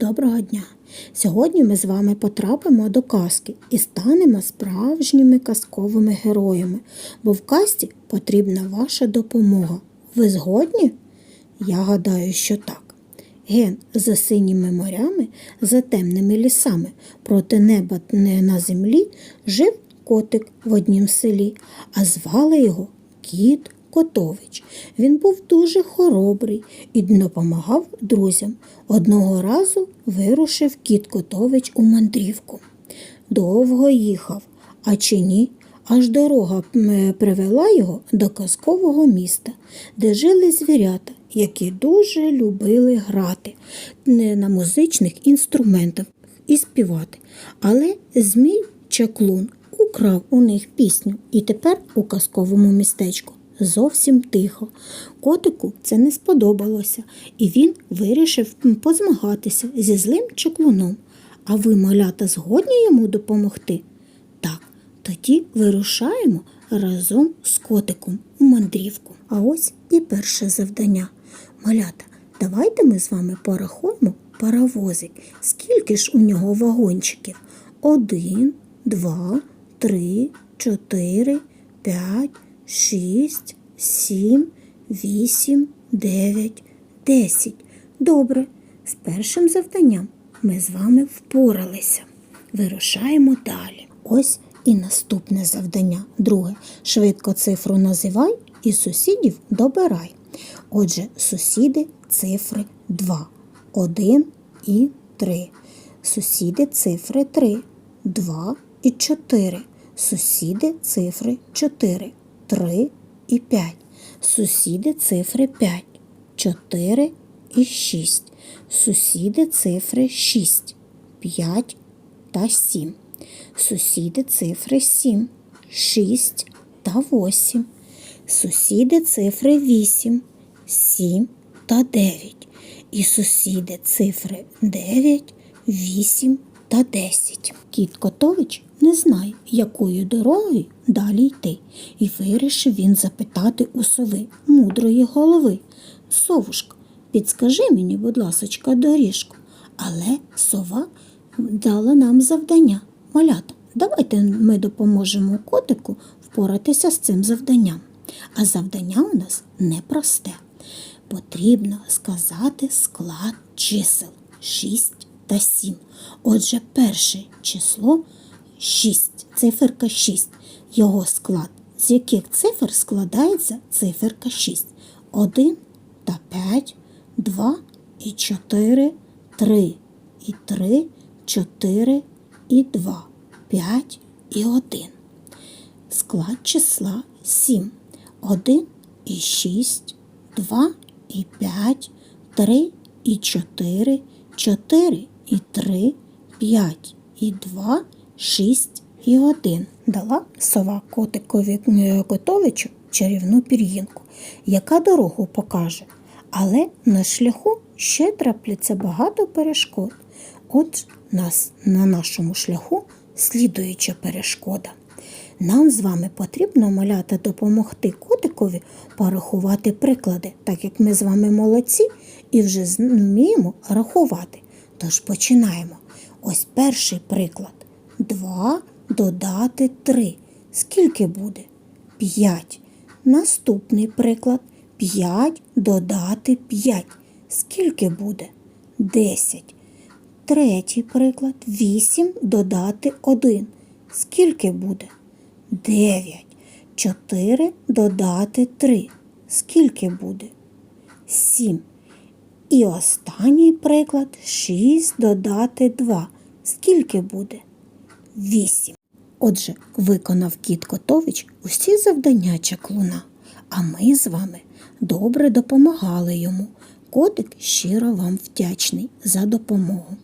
Доброго дня! Сьогодні ми з вами потрапимо до казки і станемо справжніми казковими героями, бо в казці потрібна ваша допомога. Ви згодні? Я гадаю, що так. Ген за синіми морями, за темними лісами, проти неба не на землі жив котик в однім селі, а звали його Кіт Котович. Він був дуже хоробрий і допомагав друзям. Одного разу вирушив кіт Котович у мандрівку. Довго їхав, а чи ні, аж дорога привела його до казкового міста, де жили звірята, які дуже любили грати не на музичних інструментах і співати. Але змій чаклун украв у них пісню, і тепер у казковому містечку зовсім тихо. Котику це не сподобалося, і він вирішив позмагатися зі злим чаклуном. А ви, малята, згодні йому допомогти? Так, тоді вирушаємо разом з котиком у мандрівку. А ось і перше завдання. Малята, давайте ми з вами порахуємо паровозик. Скільки ж у нього вагончиків? Один, два, три, чотири, п'ять, шість, сім, вісім, дев'ять, десять. Добре, з першим завданням ми з вами впоралися. Вирушаємо далі. Ось і наступне завдання. Друге. Швидко цифру називай і сусідів добирай. Отже, сусіди цифри 2, 1 і 3. Сусіди цифри 3, 2 і 4. Сусіди цифри 4, 3 і 5. Сусіди цифри 5, 4 і 6. Сусіди цифри 6, 5 та 7. Сусіди цифри 7, 6 та 8. Сусіди цифри 8, 7 та 9. І сусіди цифри 9, 8 та 10. Кіт Котович не знає, якою дорогою далі йти, і вирішив він запитати у сови мудрої голови. Совушка, підскажи мені, будь ласочка, доріжку. Але сова дала нам завдання. Малята, давайте ми допоможемо котику впоратися з цим завданням. А завдання у нас непросте. Потрібно сказати склад чисел 6 та 7. Отже, перше число 6, циферка 6. Його склад. З яких цифр складається циферка 6? 1 та 5, 2 і 4, 3 і 3, 4 і 2, 5 і 1. Склад числа 7. 1 і 6, 2 і 5, 3 і 4, 4 і 3, 5 і 2, 6 і 1. Дала сова котикові е, котовичу чарівну пір'їнку, яка дорогу покаже. Але на шляху ще трапляться багато перешкод. От нас на нашому шляху слідуюча перешкода. Нам з вами потрібно маляти допомогти котикові порахувати приклади, так як ми з вами молодці і вже вміємо рахувати. Тож починаємо. Ось перший приклад. 2 додати 3. Скільки буде? 5. Наступний приклад. 5 додати 5. Скільки буде? 10. Третій приклад. 8 додати 1. Скільки буде? 9. 4 додати 3. Скільки буде? 7. І останній приклад 6 додати 2. Скільки буде? 8. Отже, виконав кіт Котович усі завдання чаклуна, а ми з вами добре допомагали йому. Котик щиро вам вдячний за допомогу.